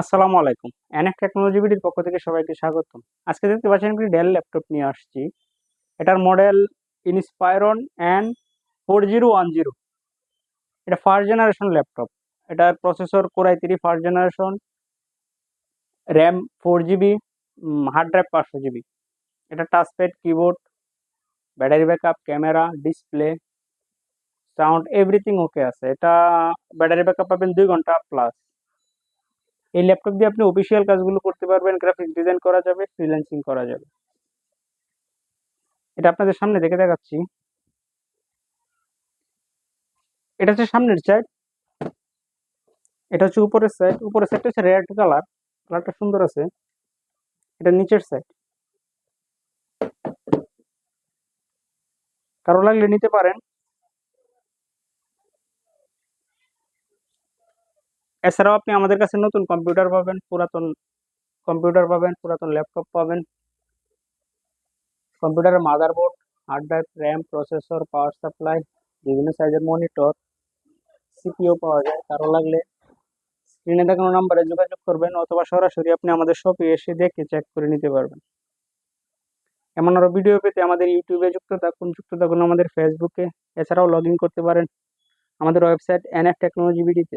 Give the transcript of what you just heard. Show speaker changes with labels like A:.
A: আসসালামু আলাইকুম। NF technology বিডির পক্ষ থেকে সবাইকে স্বাগতম। আজকে দেখতে পাচ্ছেন একটি ডেল ল্যাপটপ নিয়ে আসছি। এটার model Inspiron and four zero one zero এটা ফার্স্ট জেনারেশন ল্যাপটপ এটার processor core i three first generation RAM four GB hard drive পাঁচশো জিবি এটা touchpad keyboard battery backup camera display sound everything okay আছে। এটা battery backup পাবেন দুই ঘণ্টা plus এই ল্যাপটপ দিয়ে আপনি অফিসিয়াল কাজগুলো করতে পারবেন গ্রাফিক্স ডিজাইন করা যাবে ফ্রিল্যান্সিং করা যাবে। এটা আপনাদের সামনে দেখে দেখাচ্ছি। এটা হচ্ছে সামনের সাইড এটা হচ্ছে উপরের সাইড উপরের সাইডটা হচ্ছে রেড কালার কালারটা সুন্দর আছে। এটা নিচের সাইড কারও লাগলে নিতে পারেন। এছাড়াও আপনি আমাদের কাছে নতুন কম্পিউটার পাবেন, পুরাতন কম্পিউটার পাবেন, পুরাতন ল্যাপটপ পাবেন। কম্পিউটারের motherboard hard drive RAM processor power supply বিভিন্ন সাইজের মনিটর সিপিও পাওয়া যায় কারও লাগলে স্ক্রিনে দেখানো নাম্বারে যোগাযোগ করবেন অথবা সরাসরি আপনি আমাদের শপে এসে দেখে চেক করে নিতে পারবেন। এমন আরও ভিডিও পেতে আমাদের ইউটিউবে যুক্ত থাকুন যুক্ত থাকুন আমাদের ফেসবুকে এছাড়াও লগ করতে পারেন আমাদের ওয়েবসাইট এনএফ টেকনোলজি বিডিতে